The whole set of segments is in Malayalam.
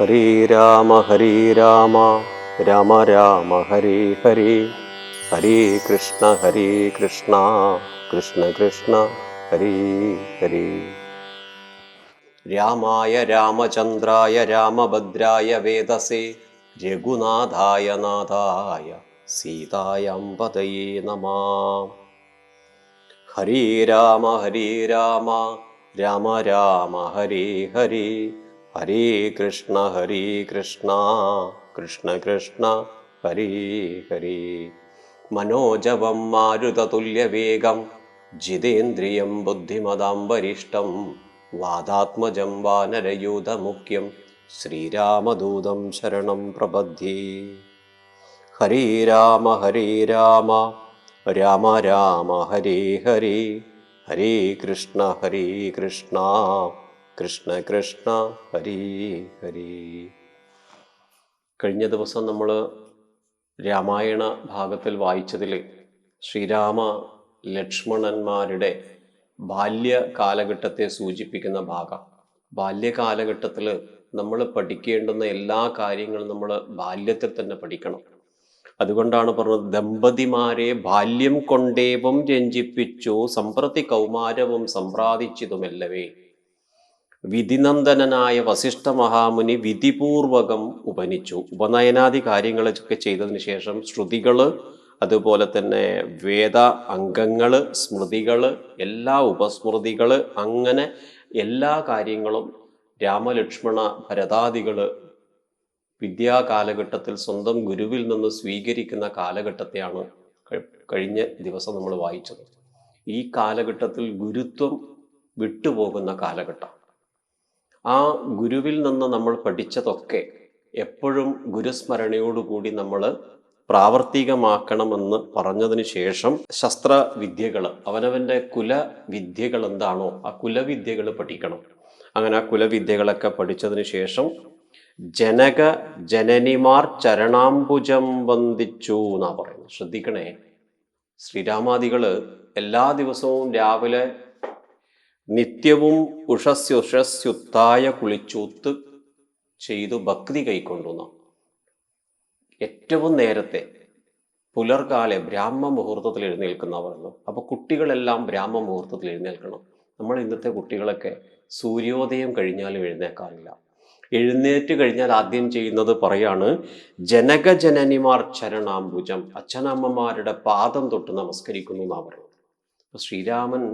ഹരേ രാമ ഹരേ രാമ രാമ രാമ ഹരേ ഹരേ. ഹരേ കൃഷ്ണ ഹരേ കൃഷ്ണ കൃഷ്ണ കൃഷ്ണ ഹരേ ഹരേ. രാമായ രാമചന്ദ്രായ രാമഭദ്രായ വേദസേ രഘുനാഥായ നാഥായ സീതായമ്പതയേ നമ. ഹരേ രാമ ഹരേ രാമ രാമ രാമ ഹരേ ഹരേ. ഹരേ കൃഷ്ണ ഹരേ കൃഷ്ണ കൃഷ്ണ കൃഷ്ണ ഹരേ ഹരേ. മനോജവം മാരുതതുല്യവേഗം ജിതേന്ദ്രിയം ബുദ്ധിമതാം വരിഷ്ടം വാദാത്മജം വാനരയൂതമുഖ്യം ശ്രീരാമദൂതം ശരണം പ്രപദ്യേ ഹരേ രാമ ഹരേ രാമ രാമ രാമ ഹരേ. ഹരേ കൃഷ്ണ ഹരേ കൃഷ്ണ. കൃഷ്ണ കൃഷ്ണ ഹരി ഹരി. കഴിഞ്ഞ ദിവസം നമ്മൾ രാമായണ ഭാഗത്തിൽ വായിച്ചതിൽ ശ്രീരാമ ലക്ഷ്മണന്മാരുടെ ബാല്യ കാലഘട്ടത്തെ സൂചിപ്പിക്കുന്ന ഭാഗം. ബാല്യകാലഘട്ടത്തിൽ നമ്മൾ പഠിക്കേണ്ടുന്ന എല്ലാ കാര്യങ്ങളും നമ്മൾ ബാല്യത്തിൽ തന്നെ പഠിക്കണം. അതുകൊണ്ടാണ് പറഞ്ഞത് ദമ്പതിമാരെ ബാല്യം കൊണ്ടേവം രഞ്ജിപ്പിച്ചു സമ്പ്രതി കൗമാരവും സമ്പ്രാദിച്ചതുമല്ലവേ വിധിനന്ദനായ വസിഷ്ഠ മഹാമുനി വിധിപൂർവകം ഉപനിച്ചു. ഉപനയനാദി കാര്യങ്ങളൊക്കെ ചെയ്തതിന് ശേഷം ശ്രുതികൾ അതുപോലെ തന്നെ വേദ അംഗങ്ങൾ സ്മൃതികൾ എല്ലാ ഉപസ്മൃതികൾ അങ്ങനെ എല്ലാ കാര്യങ്ങളും രാമലക്ഷ്മണ ഭരതാദികൾ വിദ്യാ കാലഘട്ടത്തിൽ സ്വന്തം ഗുരുവിൽ നിന്ന് സ്വീകരിക്കുന്ന കാലഘട്ടത്തെയാണ് കഴിഞ്ഞ ദിവസം നമ്മൾ വായിച്ചത്. ഈ കാലഘട്ടത്തിൽ ഗുരുത്വം വിട്ടുപോകുന്ന കാലഘട്ടം. ആ ഗുരുവിൽ നിന്ന് നമ്മൾ പഠിച്ചതൊക്കെ എപ്പോഴും ഗുരുസ്മരണയോടുകൂടി നമ്മൾ പ്രാവർത്തികമാക്കണമെന്ന് പറഞ്ഞതിന് ശേഷം ശസ്ത്രവിദ്യകൾ അവനവന്റെ കുലവിദ്യകൾ എന്താണോ ആ കുലവിദ്യകൾ പഠിക്കണം. അങ്ങനെ ആ കുലവിദ്യകളൊക്കെ പഠിച്ചതിന് ശേഷം ജനക ജനനിമാർ ചരണാംബുജം വന്ദിച്ചു എന്നാ പറയുന്നത്. ശ്രദ്ധിക്കണേ. ശ്രീരാമാദികൾ എല്ലാ ദിവസവും രാവിലെ നിത്യവും ഉഷസ്യുഷസ്യുത്തായ കുളിച്ചൂത്ത് ചെയ്തു ഭക്തി കൈക്കൊണ്ടുന്ന. ഏറ്റവും നേരത്തെ പുലർകാലെ ബ്രാഹ്മ മുഹൂർത്തത്തിൽ എഴുന്നേൽക്കുന്നവരല്ലോ അപ്പോൾ കുട്ടികളെല്ലാം ബ്രാഹ്മ മുഹൂർത്തത്തിൽ എഴുന്നേൽക്കണം. നമ്മൾ ഇന്നത്തെ കുട്ടികളൊക്കെ സൂര്യോദയം കഴിഞ്ഞാലും എഴുന്നേക്കാറില്ല. എഴുന്നേറ്റ് കഴിഞ്ഞാൽ ആദ്യം ചെയ്യുന്നത് പറയാണ് ജനകജനനിമാർ ചരണാംബുജം അച്ഛനമ്മമാരുടെ പാദം തൊട്ട് നമസ്കരിക്കുന്നു എന്നാണ് പറയുന്നത്. ശ്രീരാമൻ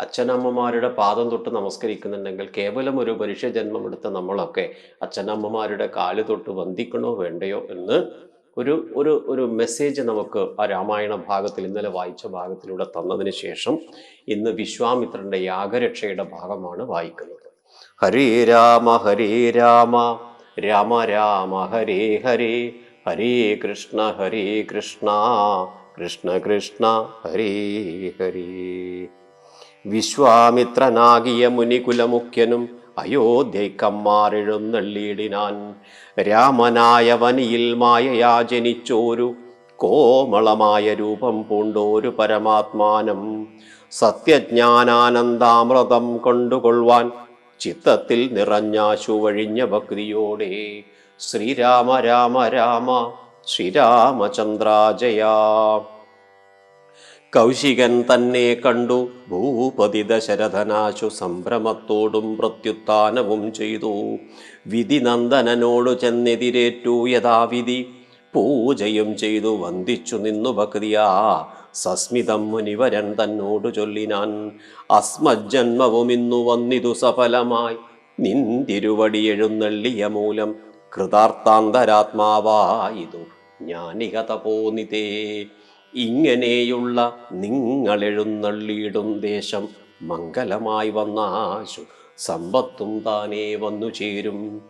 അച്ഛനമ്മമാരുടെ പാദം തൊട്ട് നമസ്കരിക്കുന്നുണ്ടെങ്കിൽ കേവലം ഒരു മനുഷ്യജന്മം എടുത്ത നമ്മളൊക്കെ അച്ഛനമ്മമാരുടെ കാൽ തൊട്ട് വന്ദിക്കണോ വേണ്ടയോ എന്ന് ഒരു ഒരു ഒരു മെസ്സേജ് നമുക്ക് ആ രാമായണ ഭാഗത്തിൽ ഇന്നലെ വായിച്ച ഭാഗത്തിലൂടെ തന്നതിന് ശേഷം ഇന്ന് വിശ്വാമിത്രന്റെ യാഗരക്ഷയുടെ ഭാഗമാണ് വായിക്കുന്നത്. ഹരേ രാമ ഹരേ രാമ രാമ രാമ ഹരേ ഹരേ ഹരേ കൃഷ്ണ ഹരേ കൃഷ്ണ കൃഷ്ണ കൃഷ്ണ ഹരേ ഹരേ. വിശ്വാമിത്രനാകിയ മുനികുലമുഖ്യനും അയോധ്യക്കമ്മാരെഴുന്നള്ളിയിടിനാൻ രാമനായ വനിയിൽ മായയാ ജനിച്ചോരു കോമളമായ രൂപം പൂണ്ടോരു പരമാത്മാനം. സത്യജ്ഞാനാനന്ദാമൃതം കൊണ്ടുകൊള്ളുവാൻ ചിത്തത്തിൽ നിറഞ്ഞാശു വഴിഞ്ഞ ഭക്തിയോടെ ശ്രീരാമ രാമ രാമ ശ്രീരാമചന്ദ്രാജയാ. കൗശികൻ തന്നെ കണ്ടു. ഭൂപതി ദശരഥനാശു സംഭ്രമത്തോടും പ്രത്യുത്ഥാനവും ചെയ്തു. വിധി നന്ദനനോടു ചെന്നെതിരേറ്റു യഥാവിധി. പൂജയും ചെയ്തു വന്ദിച്ചു നിന്നു ഭക്തിയാ. സസ്മിതം മുനിവരൻ തന്നോടു ചൊല്ലിനാൻ. അസ്മജ്ജന്മവും ഇന്നു വന്നിതു സഫലമായി. നിന്തിരുവടി എഴുന്നള്ളിയ മൂലം കൃതാർത്ഥാന്തരാത്മാവായിതു ജ്ഞാനികത തപോനിതേ ഇങ്ങനെയുള്ള നിങ്ങളെഴുന്നള്ളിയിടും ദേശം മംഗലമായി വന്നാശു. സമ്പത്തും താനേ വന്നു ചേരും.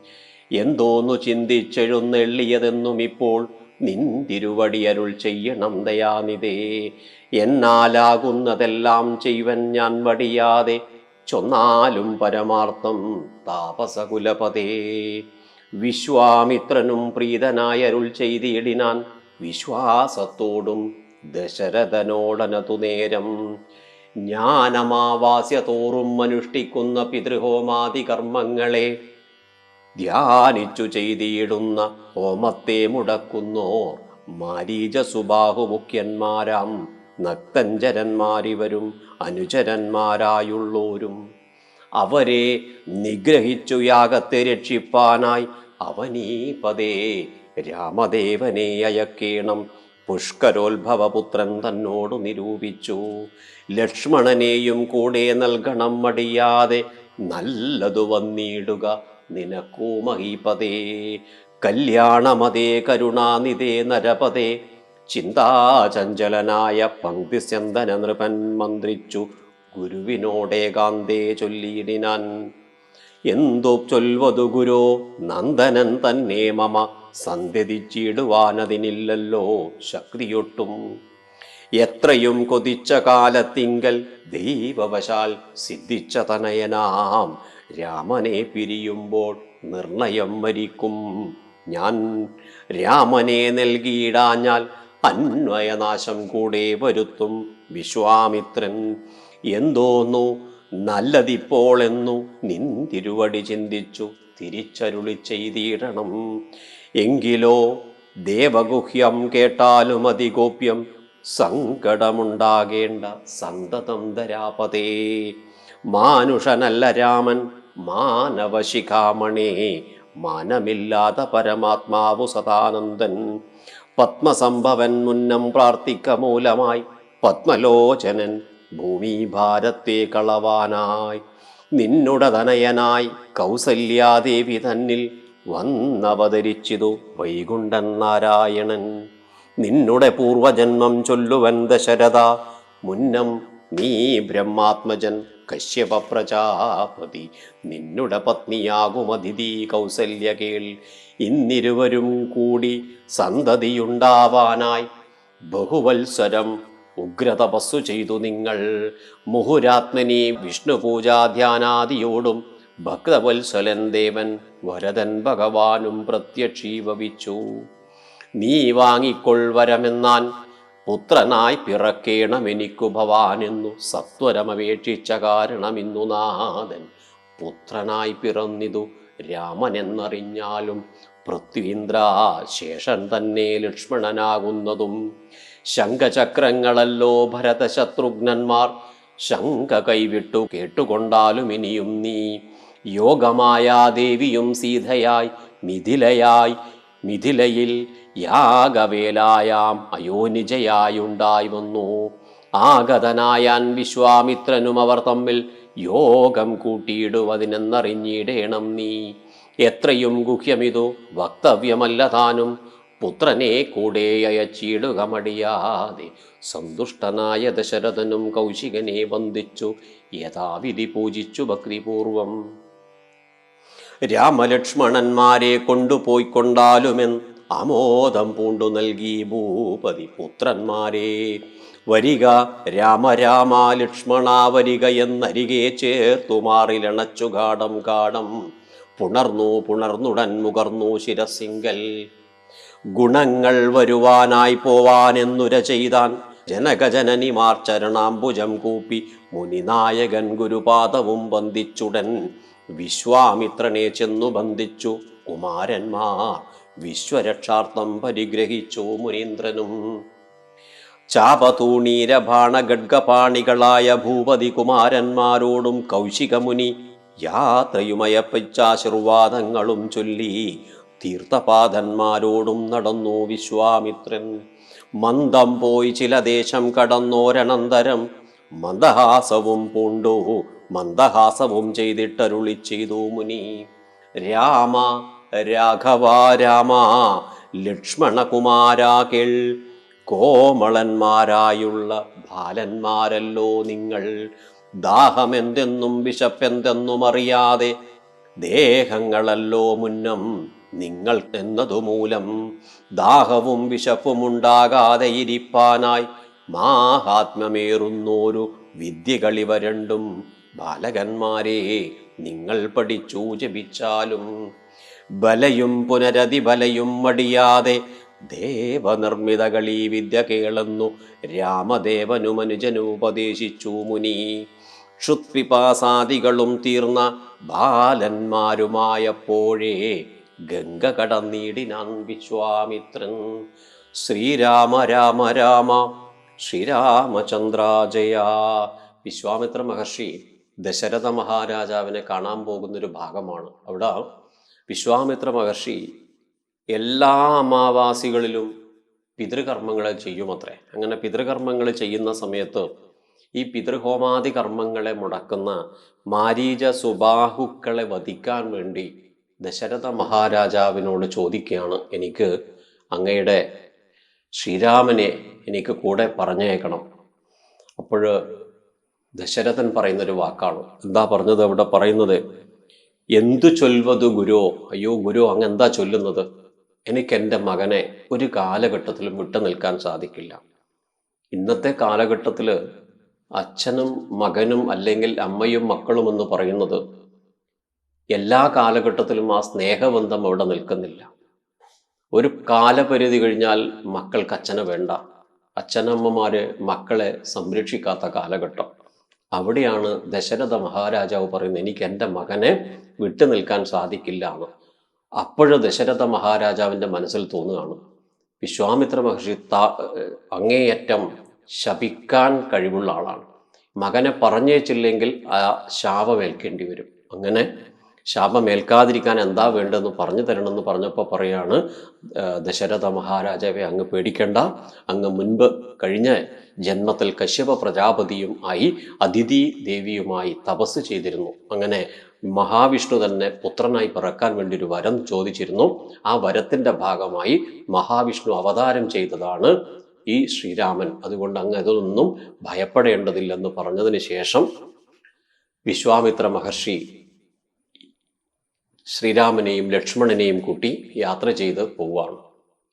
എന്തോന്നു ചിന്തിച്ചെഴുന്നെള്ളിയതെന്നും ഇപ്പോൾ നിന്തിരുവടി അരുൾ ചെയ്യണം ദയാനിതേ എന്നാലാകുന്നതെല്ലാം ചെയ്വൻ ഞാൻ വടിയാതെ ചൊന്നാലും പരമാർത്ഥം താപസകുലപതേ. വിശ്വാമിത്രനും പ്രീതനായ അരുൾ ചെയ്തിടിനാൻ വിശ്വാസത്തോടും ദശരഥനോടനതു നേരം ജ്ഞാനമാവാസ്യ തോറും അനുഷ്ഠിക്കുന്ന പിതൃഹോമാദി കർമ്മങ്ങളെ ധ്യാനിച്ചു ചെയ്തിടുന്ന ഹോമത്തെ മുടക്കുന്നോർ മാരീജ സുബാഹു മുഖ്യന്മാരാം നക്തഞ്ചരന്മാരിവരും അനുചരന്മാരായുള്ളോരും. അവരെ നിഗ്രഹിച്ചു യാഗത്തെ രക്ഷിപ്പാനായി അവനീപതേ രാമദേവനെ അയക്കേണം. പുഷ്കരോത്ഭവപുത്രൻ തന്നോടു നിരൂപിച്ചു. ലക്ഷ്മണനെയും കൂടെ നൽകണം മടിയാതെ നല്ലതു വന്നിടുക നിനക്കൂ മഹീപതേ. കല്യാണമതേ കരുണാനിതേ നരപതേ. ചിന്താചഞ്ചലനായ പങ്ക്തിസ്യന്തന നൃപൻ മന്ത്രിച്ചു. ഗുരുവിനോടേകാന്തേ ചൊല്ലിയിടിനാൻ. എന്തു ചൊൽവതു ഗുരോ നന്ദനൻ തന്നെ മമ. സന്ധ്യതിച്ചിടുവാനതിനില്ലല്ലോ ശക്തിയൊട്ടും. എത്രയും കൊതിച്ച കാലത്തിങ്കൽ ദൈവവശാൽ സിദ്ധിച്ച തനയനാം രാമനെ പിരിയുമ്പോൾ നിർണയം മരിക്കും ഞാൻ രാമനെ നൽകിയിടാഞ്ഞാൽ അന്വയനാശം കൂടെ വരുത്തും വിശ്വാമിത്രൻ. എന്തോന്നു നല്ലതിപ്പോൾ എന്നു നിൻ തിരുവടി ചിന്തിച്ചു തിരിച്ചരുളി ചെയ്തിടണം. എങ്കിലോ ദേവഗുഹ്യം കേട്ടാലും അതിഗോപ്യം സങ്കടമുണ്ടാകേണ്ട സന്തതം ധരാപതേ. മാനുഷനല്ല രാമൻ മാനവശിഖാമണേ. മാനമില്ലാത്ത പരമാത്മാവു സദാനന്ദൻ. പത്മസംഭവൻ മുന്നം പ്രാർത്ഥിക്ക മൂലമായി പത്മലോചനൻ ഭൂമി ഭാരത്തെ കളവാനായി നിന്നുടതനയനായി കൗസല്യാദേവി തന്നിൽ വന്നവതരിച്ചിതു വൈകുണ്ഠൻ നാരായണൻ. നിന്നുടെ പൂർവജന്മം ചൊല്ലുവൻ ദശരഥ മുന്നം നീ ബ്രഹ്മാത്മജൻ കശ്യപ പ്രജാപതി നിന്നുടെ പത്നിയാകും അതിഥി കൗസല്യ കേൾ ഇന്നിരുവരും കൂടി സന്തതിയുണ്ടാവാനായി ബഹുവത്സരം ഉഗ്രതപസ്സു ചെയ്തു നിങ്ങൾ. മുഹുരാത്മനി വിഷ്ണു പൂജാധ്യാനാദിയോടും ഭക്തവത്സലൻ ദേവൻ വരതൻ ഭഗവാനും പ്രത്യക്ഷീഭവിച്ചു നീ വാങ്ങിക്കൊൾവരമെന്നാൻ പുത്രനായി പിറക്കേണമെനിക്കു ഭവാനെന്നു സത്വരമപേക്ഷിച്ച കാരണമിന്നു നാഥൻ. പുത്രനായി പിറന്നിതു രാമനെന്നറിഞ്ഞാലും പൃഥ്വീന്ദ്ര ശേഷൻ തന്നെ ലക്ഷ്മണനാകുന്നതും ശംഖചക്രങ്ങളല്ലോ ഭരതശത്രുഘ്നന്മാർ. ശങ്ക കൈവിട്ടു കേട്ടുകൊണ്ടാലും ഇനിയും നീ. യോഗമായ ദേവിയും സീതയായി മിഥിലയായി മിഥിലയിൽ യാഗവേലായാം അയോനിജയായുണ്ടായി വന്നു. ആഗതനായാൻ വിശ്വാമിത്രനും അവർ തമ്മിൽ യോഗം കൂട്ടിയിടുവതിനെന്നറിഞ്ഞിടേണം നീ. എത്രയും ഗുഹ്യമിതു വക്തവ്യമല്ല താനും. പുത്രനെ കൂടെ അയച്ചിടുക മടിയാതെ സന്തുഷ്ടനായ ദശരഥനും കൗശികനെ വന്ദിച്ചു. യഥാവിധി പൂജിച്ചു ഭക്തിപൂർവം. രാമലക്ഷ്മണന്മാരെ കൊണ്ടുപോയി കൊണ്ടാലുമെൻ ആമോദം പൂണ്ടു നൽകി ഭൂപതി പുത്രന്മാരെ. വരിക രാമ രാമ ലക്ഷ്മണ വരിക എന്നരികെ ചേർത്തു മാറിലണച്ചു ഗാഠം ഗാഠം. പുണർന്നു പുണർന്നുടൻ മുകർന്നു ശിരസിങ്കൽ. ഗുണങ്ങൾ വരുവാനായി പോവാനെന്നുര ചെയ്താൻ ജനകജനനിമാർ ചരണാംബുജം കൂപ്പി മുനിനായകൻ ഗുരുപാദവും ബന്ധിച്ചുടൻ വിശ്വാമിത്രനെ ചെന്നു ബന്ധിച്ചു. കുമാരന്മാർ വിശ്വരക്ഷാർത്ഥം പരിഗ്രഹിച്ചു മുനീന്ദ്രനും. ചാപതൂണീരഭാണഗഡ്ഗപാണികളായ ഭൂപതി കുമാരന്മാരോടും കൗശികമുനി യാത്രയുമയപ്പിച്ചാശീർവാദങ്ങളും ചൊല്ലി തീർത്ഥപാദന്മാരോടും നടന്നു വിശ്വാമിത്രൻ. മന്ദം പോയി ചില ദേശം കടന്നോരനന്തരം മന്ദഹാസവും പൂണ്ടു. മന്ദഹാസവും ചെയ്തിട്ടരുളി ചെയ്തു മുനി. രാമ രാഘവ രാമ ലക്ഷ്മണകുമാരാ കേൾ. കോമളന്മാരായുള്ള ബാലന്മാരല്ലോ നിങ്ങൾ. ദാഹമെന്തെന്നും വിശപ്പെന്തെന്നും അറിയാതെ ദേഹങ്ങളല്ലോ മുന്നം നിങ്ങൾ എന്നതുമൂലം ദാഹവും വിശപ്പും ഉണ്ടാകാതെ ഇരിപ്പാനായി മാഹാത്മ്യമേറുന്നോരു വിദ്യകളിവ രണ്ടും ബാലകന്മാരെ നിങ്ങൾ പഠിച്ചു ജപിച്ചാലും ബലയും പുനരതിബലയും മടിയാതെ ദേവനിർമ്മിതകൾ ഈ വിദ്യ കേളന്നു. ഉപദേശിച്ചു മുനി. ക്ഷുത്പിപാസാദികളും തീർന്ന ബാലന്മാരുമായപ്പോഴേ ഗംഗ കടന്നീടിനാൻ വിശ്വാമിത്രൻ ശ്രീരാമ രാമ രാമ ശ്രീരാമചന്ദ്രാജയ. വിശ്വാമിത്ര മഹർഷി ദശരഥ മഹാരാജാവിനെ കാണാൻ പോകുന്നൊരു ഭാഗമാണ്. അവിടെ വിശ്വാമിത്ര മഹർഷി എല്ലാ അമാവാസികളിലും പിതൃകർമ്മങ്ങൾ ചെയ്യുമത്രേ. അങ്ങനെ പിതൃകർമ്മങ്ങൾ ചെയ്യുന്ന സമയത്ത് ഈ പിതൃഹോമാദി കർമ്മങ്ങളെ മുടക്കുന്ന മാരീച സുബാഹുക്കളെ വധിക്കാൻ വേണ്ടി ദശരഥ മഹാരാജാവിനോട് ചോദിക്കുകയാണ്. എനിക്ക് അങ്ങയുടെ ശ്രീരാമനെ എനിക്ക് കൂടെ പറഞ്ഞേക്കണം അപ്പോൾ ദശരഥൻ പറയുന്നൊരു വാക്കാണ്. എന്താ പറഞ്ഞത്? അവിടെ പറയുന്നത് എന്തു ചൊൽവതു ഗുരു? അയ്യോ ഗുരു അങ്ങ് എന്താ ചൊല്ലുന്നത്? എനിക്ക് എന്റെ മകനെ ഒരു കാലഘട്ടത്തിലും വിട്ടു നിൽക്കാൻ സാധിക്കില്ല. ഇന്നത്തെ കാലഘട്ടത്തിൽ അച്ഛനും മകനും അല്ലെങ്കിൽ അമ്മയും മക്കളും എന്ന് പറയുന്നത് എല്ലാ കാലഘട്ടത്തിലും ആ സ്നേഹബന്ധം അവിടെ നിൽക്കുന്നില്ല. ഒരു കാലപരിധി കഴിഞ്ഞാൽ മക്കൾക്ക് അച്ഛനെ വേണ്ട. അച്ഛനമ്മമാര് മക്കളെ സംരക്ഷിക്കാത്ത കാലഘട്ടം. അവിടെയാണ് ദശരഥ മഹാരാജാവ് പറയുന്നത് എനിക്ക് എന്റെ മകനെ വിട്ടു നിൽക്കാൻ സാധിക്കില്ല എന്ന്. അപ്പോഴ് ദശരഥ മഹാരാജാവിന്റെ മനസ്സിൽ തോന്നുകയാണ് വിശ്വാമിത്ര മഹർഷി താ അങ്ങേയറ്റം ശപിക്കാൻ കഴിവുള്ള ആളാണ്. മകനെ പറഞ്ഞേച്ചില്ലെങ്കിൽ ആ ശാപമേൽക്കേണ്ടി വരും. അങ്ങനെ ശാപമേൽക്കാതിരിക്കാൻ എന്താ വേണ്ടതെന്ന് പറഞ്ഞു തരണമെന്ന് പറഞ്ഞപ്പോൾ പറയാണ് ദശരഥ മഹാരാജാവെ അങ്ങ് പേടിക്കേണ്ട. അങ്ങ് മുൻപ് കഴിഞ്ഞ ജന്മത്തിൽ കശ്യപ പ്രജാപതിയും ആയി അതിഥി ദേവിയുമായി തപസ് ചെയ്തിരുന്നു. അങ്ങനെ മഹാവിഷ്ണു തന്നെ പുത്രനായി പിറക്കാൻ വേണ്ടി ഒരു വരം ചോദിച്ചിരുന്നു. ആ വരത്തിന്റെ ഭാഗമായി മഹാവിഷ്ണു അവതാരം ചെയ്തതാണ് ഈ ശ്രീരാമൻ. അതുകൊണ്ട് അങ്ങ് അതൊന്നും ഭയപ്പെടേണ്ടതില്ലെന്ന് പറഞ്ഞതിന് ശേഷം വിശ്വാമിത്ര മഹർഷി ശ്രീരാമനെയും ലക്ഷ്മണനെയും കൂട്ടി യാത്ര ചെയ്ത് പോവുകയാണ്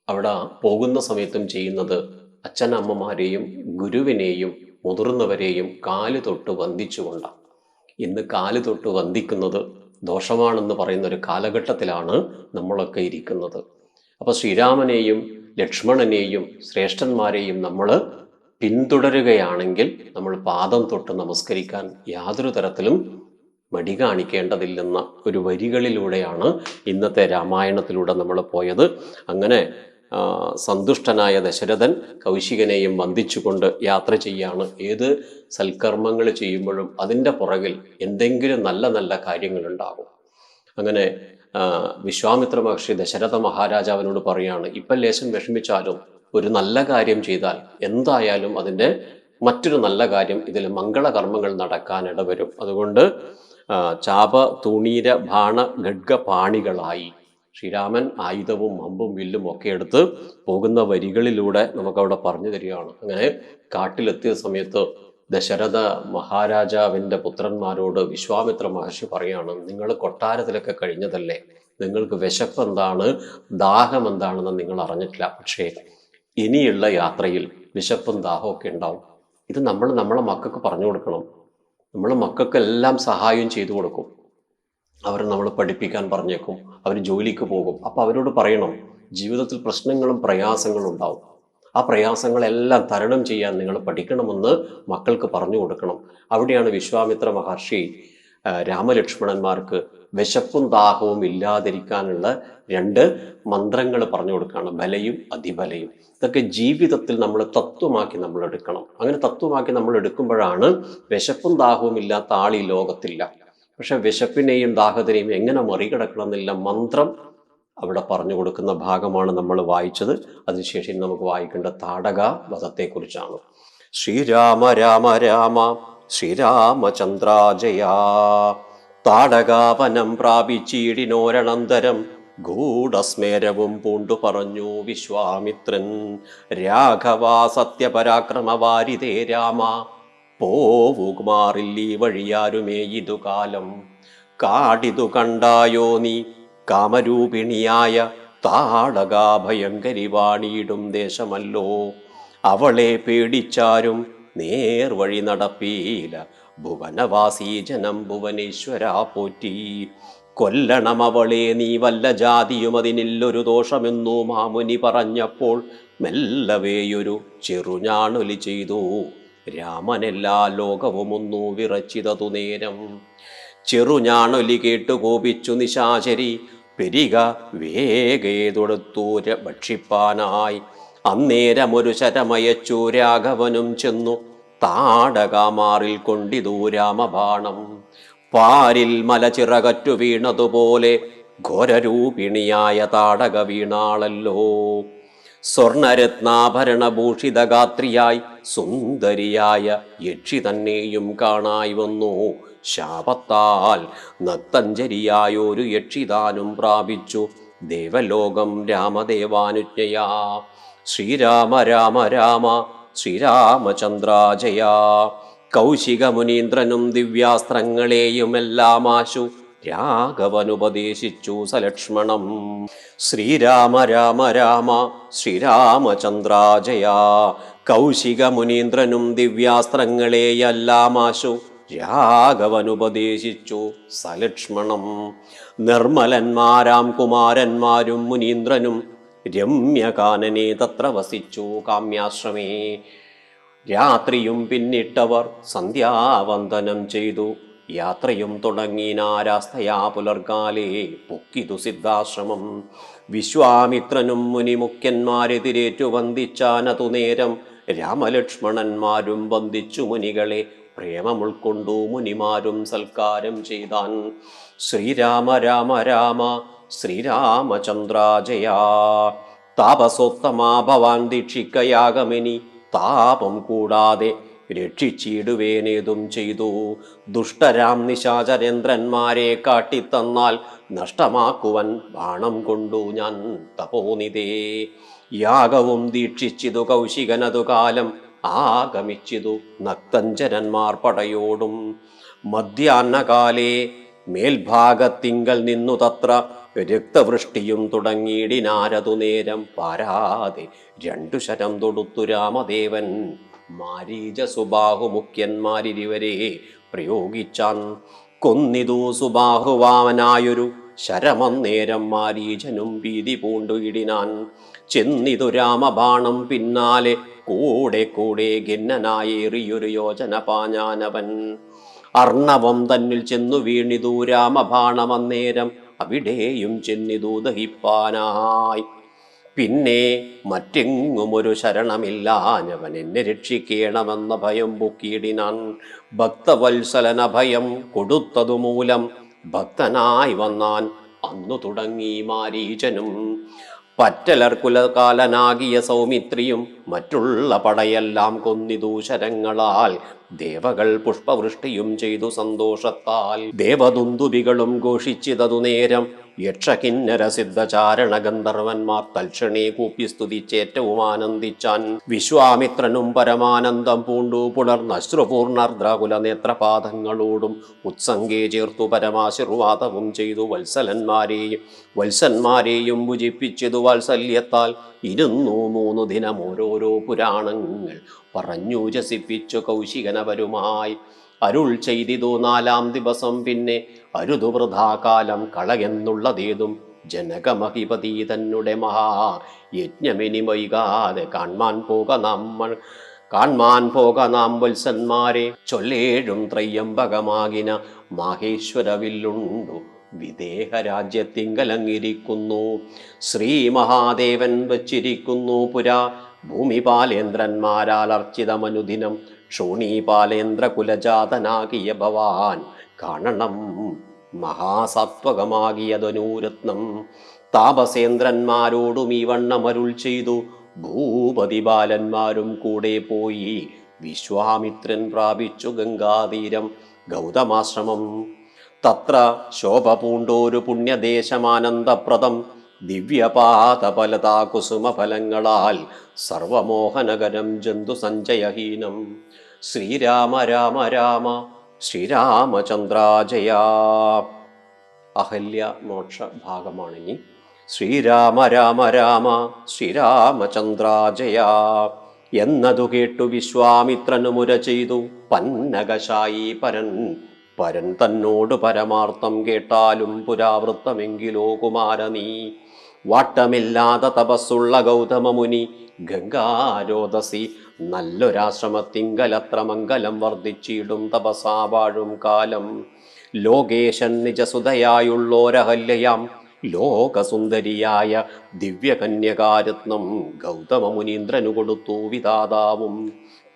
അവിടെ പോകുന്ന സമയത്തും ചെയ്യുന്നത് അച്ഛനമ്മമാരെയും ഗുരുവിനെയും മുതിർന്നവരെയും കാൽ തൊട്ട് വന്ദിച്ചുകൊണ്ടാണ്. ഇന്ന് കാൽ തൊട്ട് വന്ദിക്കുന്നത് ദോഷമാണെന്ന് പറയുന്ന ഒരു കാലഘട്ടത്തിലാണ് നമ്മളൊക്കെ ഇരിക്കുന്നത്. അപ്പോൾ ശ്രീരാമനെയും ലക്ഷ്മണനെയും ശ്രേഷ്ഠന്മാരെയും നമ്മൾ പിന്തുടരുകയാണെങ്കിൽ നമ്മൾ പാദം തൊട്ട് നമസ്കരിക്കാൻ യാതൊരു തരത്തിലും മടി കാണിക്കേണ്ടതില്ലെന്ന ഒരു വരികളിലൂടെയാണ് ഇന്നത്തെ രാമായണത്തിലൂടെ നമ്മൾ പോയത്. അങ്ങനെ സന്തുഷ്ടനായ ദശരഥൻ കൗശികനെയും വന്ദിച്ചുകൊണ്ട് യാത്ര ചെയ്യാണ്. ഏത് സൽക്കർമ്മങ്ങൾ ചെയ്യുമ്പോഴും അതിന്റെ പുറകിൽ എന്തെങ്കിലും നല്ല നല്ല കാര്യങ്ങളുണ്ടാകും. അങ്ങനെ വിശ്വാമിത്ര മഹർഷി ദശരഥ മഹാരാജാവിനോട് പറയാണ് ഇപ്പം ലേശം വിഷമിച്ചാലും ഒരു നല്ല കാര്യം ചെയ്താൽ എന്തായാലും അതിന്റെ മറ്റൊരു നല്ല കാര്യം ഇതിൽ മംഗളകർമ്മങ്ങൾ നടക്കാൻ ഇടവരും. അതുകൊണ്ട് ചാപ തുണീര ബാണ ഖഡ്ഗപാണികളായി ശ്രീരാമൻ ആയുധവും അമ്പും വില്ലും ഒക്കെ എടുത്ത് പോകുന്ന വരികളിലൂടെ നമുക്കവിടെ പറഞ്ഞു തരികയാണ്. അങ്ങനെ കാട്ടിലെത്തിയ സമയത്ത് ദശരഥ മഹാരാജാവിന്റെ പുത്രന്മാരോട് വിശ്വാമിത്ര മഹർഷി പറയാണ് നിങ്ങൾ കൊട്ടാരത്തിലൊക്കെ കഴിഞ്ഞതല്ലേ? നിങ്ങൾക്ക് വിശപ്പ് എന്താണ്? ദാഹം എന്താണെന്ന് നിങ്ങൾ അറിഞ്ഞിട്ടില്ല. പക്ഷേ ഇനിയുള്ള യാത്രയിൽ വിശപ്പും ദാഹമൊക്കെ ഉണ്ടാവും. ഇത് നമ്മൾ നമ്മളെ മക്കൾക്ക് പറഞ്ഞു കൊടുക്കണം. നമ്മൾ മക്കൾക്കെല്ലാം സഹായം ചെയ്തു കൊടുക്കും. അവർ നമ്മൾ പഠിപ്പിക്കാൻ പറഞ്ഞേക്കും. അവർ ജോലിക്ക് പോകും. അപ്പോൾ അവരോട് പറയണം ജീവിതത്തിൽ പ്രശ്നങ്ങളും പ്രയാസങ്ങളും ഉണ്ടാവും. ആ പ്രയാസങ്ങളെല്ലാം തരണം ചെയ്യാൻ നിങ്ങൾ പഠിക്കണമെന്ന് മക്കൾക്ക് പറഞ്ഞു കൊടുക്കണം. അവിടെയാണ് വിശ്വാമിത്ര മഹർഷി രാമലക്ഷ്മണന്മാർക്ക് വിശപ്പും ദാഹവും ഇല്ലാതിരിക്കാനുള്ള രണ്ട് മന്ത്രങ്ങൾ പറഞ്ഞു കൊടുക്കുകയാണ് ബലയും അതിബലയും. ഇതൊക്കെ ജീവിതത്തിൽ നമ്മൾ തത്വമാക്കി നമ്മൾ എടുക്കണം. അങ്ങനെ തത്വമാക്കി നമ്മൾ എടുക്കുമ്പോഴാണ് വിശപ്പും ദാഹവും ഇല്ലാത്ത ആൾ ഈ ലോകത്തില്ല. പക്ഷെ വിശപ്പിനെയും ദാഹത്തിനെയും എങ്ങനെ മറികടക്കണം എന്നില്ല മന്ത്രം അവിടെ പറഞ്ഞു കൊടുക്കുന്ന ഭാഗമാണ് നമ്മൾ വായിച്ചത്. അതിനുശേഷം നമുക്ക് വായിക്കേണ്ട താടക വധത്തെക്കുറിച്ചാണ്. ശ്രീരാമ രാമ രാമ ശ്രീരാമചന്ദ്രാജയ. താടകാവനം പ്രാപിച്ചീടിനോരണന്തരം ഗൂഢസ്മേരവും പൂണ്ടു പറഞ്ഞു വിശ്വാമിത്രൻ. രാഘവ സത്യപരാക്രമവാരിതേ രാമ. പോവുകുമാറില്ലീ വഴിയാരുമേ ഇതു കാലം കാടിതു കണ്ടായോ നീ? കാമരൂപിണിയായ താടകാഭയങ്കരി വാണിയിടും ദേശമല്ലോ. അവളെ പേടിച്ചാരും നേർവഴി നടപ്പീല. ഭുവനവാസീ ജനം ഭുവനേശ്വര പോറ്റി. കൊല്ലണം അവളെ നീ വല്ല ജാതിയും അതിനില്ലൊരു ദോഷമെന്നു മാമുനി പറഞ്ഞപ്പോൾ മെല്ലവേയൊരു ചെറുഞാണൊലി ചെയ്തു. രാമനെല്ലാ ലോകവും ഒന്നു വിറച്ചിതതു നേരം. ചെറുഞാണൊലി കേട്ടു കോപിച്ചു നിശാചരി. പെരിക വേഗേ തൊടുത്തു ഭക്ഷിപ്പാനായി അന്നേരമൊരു ശരമയച്ചു രാഘവനും ചെന്നു. താടകാമാറിൽ കൊണ്ടിതൂ രാമബാണം. പാരിൽ മലചിറകറ്റു വീണതുപോലെ ഘോരരൂപിണിയായ താടക വീണാളല്ലോ സ്വർണരത്നാഭരണ സ്വർണരത്നാഭരണഭൂഷിതഗാത്രിയായി സുന്ദരിയായ യക്ഷി തന്നെയും കാണായി വന്നു. ശാപത്താൽ യക്ഷി യക്ഷിതാനും പ്രാപിച്ചു. ദേവലോകം രാമദേവാനുജ്ഞയാ. ശ്രീരാമ രാമ രാമ ശ്രീരാമചന്ദ്രാജയ. കൗശിക മുനീന്ദ്രനും ദിവ്യാസ്ത്രങ്ങളെയുമെല്ലാം ആശു രാഘവനുപദേശിച്ചു സലക്ഷ്മണം. ശ്രീരാമ രാമ രാമ ശ്രീരാമചന്ദ്രാജയ. കൗശിക മുനീന്ദ്രനും ദിവ്യാസ്ത്രങ്ങളെയെല്ലാം ആശു രാഘവനുപദേശിച്ചു സലക്ഷ്മണം. നിർമ്മലന്മാരാം കുമാരന്മാരും മുനീന്ദ്രനും രമ്യകാനനെ തത്ര വസിച്ചു കാമ്യാശ്രമേ. രാത്രിയും പിന്നിട്ടവർ സന്ധ്യാവന്ദനം ചെയ്തു. യാത്രയും തുടങ്ങിനാരാസ്തയാ പുലർകാലേ പൊക്കിതു സിദ്ധാശ്രമം. വിശ്വാമിത്രനും മുനിമുഖ്യന്മാരെതിരേറ്റു വന്ദിച്ചാനതു നേരം രാമലക്ഷ്മണന്മാരും വന്ദിച്ചു മുനികളെ പ്രേമമുൾക്കൊണ്ടു മുനിമാരും സൽക്കാരം ചെയ്താൻ. ശ്രീരാമ രാമ രാമ ശ്രീരാമചന്ദ്രാജയ. താപസോത്തമാ ഭവാൻ ദീക്ഷിക്കയാകമെനി താപം കൂടാതെ രക്ഷിച്ചിടുവേനേതും ചെയ്തു. ദുഷ്ടരാം നിശാചരേന്ദ്രന്മാരെ കാട്ടിത്തന്നാൽ നഷ്ടമാക്കുവൻ ബാണം കൊണ്ടു ഞാൻ തപോനിതേ. യാഗവും ദീക്ഷിച്ചിതു കൗശികനതു കാലം ആഗമിച്ചിതു നക്തഞ്ചരന്മാർ പടയോടും. മധ്യാഹ്നകാലേ മേൽഭാഗത്തിങ്കൽ നിന്നു തത്ര രക്തവൃഷ്ടിയും തുടങ്ങിയിടിനാരതു നേരം പാരാതെ രണ്ടു ശരം തൊടുത്തു രാമദേവൻ. മാരീജ സുബാഹു പ്രയോഗിച്ചാൻ കൊന്നിതു സുബാഹുവാമനായൊരു ശരമന്നേരം മാരീചനും ഭീതി പൂണ്ടു ഇടിനാൻ ചെന്നിതു രാമബാണം പിന്നാലെ കൂടെ കൂടെ ഖിന്നനായേറിയൊരു യോജന പാഞ്ഞാനവൻ. അർണവം തന്നിൽ ചെന്നു വീണിതു രാമബാണമന്നേരം അവിടെയും ചെന്നിതു ദഹിപ്പാനായി പിന്നെ മറ്റെങ്ങും ഒരു ശരണമില്ലാഞ്ഞവൻ എന്നെ രക്ഷിക്കണമെന്ന ഭയം പൊക്കിയിടിനാൻ ഭക്തവത്സലന ഭയം കൊടുത്തതുമൂലം ഭക്തനായി വന്നാൻ അന്നു തുടങ്ങി മാരീചനും പറ്റലർ കുലകാലനാകിയ സൗമിത്രിയും മറ്റുള്ള പടയെല്ലാം കൊന്നിദൂശരങ്ങളാൽ ദേവകൾ പുഷ്പവൃഷ്ടിയും ചെയ്തു സന്തോഷത്താൽ ദേവദുന്തുബികളും ഘോഷിച്ചിതതു നേരം യക്ഷകിന്നര സിദ്ധചാരണ ഗന്ധർവന്മാർ തൽക്ഷണേ കൂപ്പി സ്തുതിച്ചേറ്റവും ആനന്ദിച്ചാൻ. വിശ്വാമിത്രനും പരമാനന്ദം പൂണ്ടു പുണർന്നശ്രുപൂർണർദ്രാകുല നേത്രപാദങ്ങളോടും ഉത്സംഗേ ചേർത്തു പരമാശീർവാദവും ചെയ്തു വത്സലന്മാരെയും വത്സന്മാരെയും ഭുജിപ്പിച്ചതു വാത്സല്യത്താൽ ഇരുന്നു മൂന്നു ദിനം ഓരോരോ പുരാണങ്ങൾ. പറഞ്ഞു രസിപ്പിച്ചു കൗശികനവരുമായി. അരുൾ ചെയ്തിതു നാലാം ദിവസം. പിന്നെ അരുതു വൃഥാകാലം കളയെന്നുള്ളതേതും ജനകമഹിപതി തന്നെ മഹാ യജ്ഞമിനി വൈകാതെ കാൺമാൻ പോക നമ്മൾ കാൺമാൻ പോക നാം വത്സന്മാരെ. ചൊല്ലേഴും ത്രയ്യംബകമാകിന മാഹേശ്വരവില്ലുണ്ടു. വിദേഹ രാജ്യത്തിങ്കലങ്ങിരിക്കുന്നു ശ്രീ മഹാദേവൻ വച്ചിരിക്കുന്നു പുരാ. ഭൂമിപാലേന്ദ്രന്മാരാൽ അർച്ചിതമനുദിനം ക്ഷോണീപാലേന്ദ്ര കുലജാതനാകിയ ഭവാൻ കാണണം മഹാസത്വകമാകിയ ധനൂരത്നം താപസേന്ദ്രന്മാരോടും ഈ വണ്ണമരുൾ ചെയ്തു. ഭൂപതി ബാലന്മാരും കൂടെ പോയി വിശ്വാമിത്രൻ പ്രാപിച്ചു ഗംഗാതീരം. ഗൗതമാശ്രമം. തത്ര ശോഭ പൂണ്ടോരു പുണ്യദേശമാനന്ദപ്രദം ദിവ്യപാതഫലതാ കുസുമഫലങ്ങളാൽ സർവമോഹനകരം ജന്തുസഞ്ചയഹീനം. ശ്രീരാമ രാമ രാമ ശ്രീരാമചന്ദ്രാജയ. അഹല്യ മോക്ഷ ഭാഗമാണിനി ശ്രീരാമ രാമ രാമ ശ്രീരാമചന്ദ്രാജയ. എന്നതു കേട്ടു വിശ്വാമിത്രനു മുര ചെയ്തു പന്നകശായി പരൻ. പരൻ തന്നോട് പരമാർത്ഥം കേട്ടാലും പുരാവൃത്തമെങ്കിലോ കുമാര നീ. വാട്ടമില്ലാതെ തപസ്സുള്ള ഗൗതമ മുനി ഗംഗാരോദസി നല്ലൊരാശ്രമത്തിങ്കലത്ര മംഗലം വർദ്ധിച്ചിടും തപസാ വാഴും കാലം. ലോകേശൻ നിജസുതയായുള്ളോരഹല്യയാം ലോകസുന്ദരിയായ ദിവ്യകന്യകാരത്നം ഗൗതമ മുനീന്ദ്രനു കൊടുത്തു വിധാതാവും.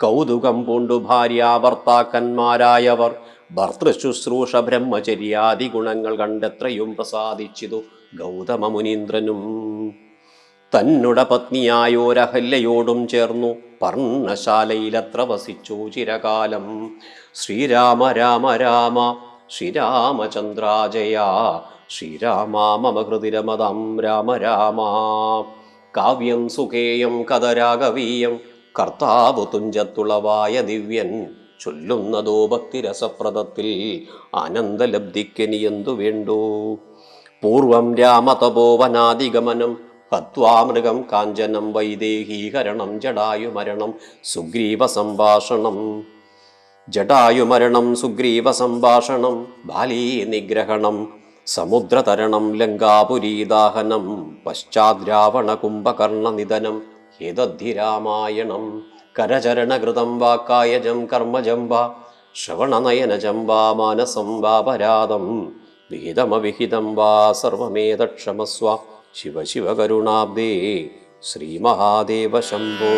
കൗതുകം പൂണ്ടു ഭാര്യാവർത്താക്കന്മാരായവർ ഭർത്തൃശുശ്രൂഷ ബ്രഹ്മചര്യാദി ഗുണങ്ങൾ കണ്ടെത്രയും പ്രസാദിച്ചിതു. ഗൗതമ മുനീന്ദ്രനും തന്നുട പത്നിയായോരഹല്യയോടും ചേർന്നു പർണശാലയിലത്ര വസിച്ചു ചിരകാലം. ശ്രീരാമ രാമ രാമ ശ്രീരാമചന്ദ്രാജയ ശ്രീരാമ മമ രാമ രാമ. കാവ്യം സുഖേയം കഥരാഗവീയം കർത്താവ് തുഞ്ചത്തുളവായ ദിവ്യൻ ചൊല്ലുന്നതോ ഭക്തിരസപ്രദത്തിൽ ആനന്ദലബ്ധിക്കനിയെന്തു വേണ്ടു? പൂർവം രാമതപോവനാദിഗമനം ഹത്വാമൃഗം കാഞ്ചനം വൈദേഹീകരണം ജടായുമരണം സുഗ്രീവ സംഭാഷണം ജടായുമരണം സുഗ്രീവ സംഭാഷണം ബാലീ നിഗ്രഹണം സമുദ്രതരണം ലങ്കാപുരീദാഹനം പശ്ചാദ്രാവണ കുംഭകർണ നിധനം ഏതദ്ധിരാമായണം കരചരണകൃതം വാക്കായജം കർമ്മജം വാ ശ്രവണനയനജം വാ മാനസം വാപരാധം വിഹിതമവിഹിതം വാ സർവമേതക്ഷമസ്വ. ശിവ ശിവ കരുണാബ്ദേ ശ്രീമഹാദേവ ശംഭോ.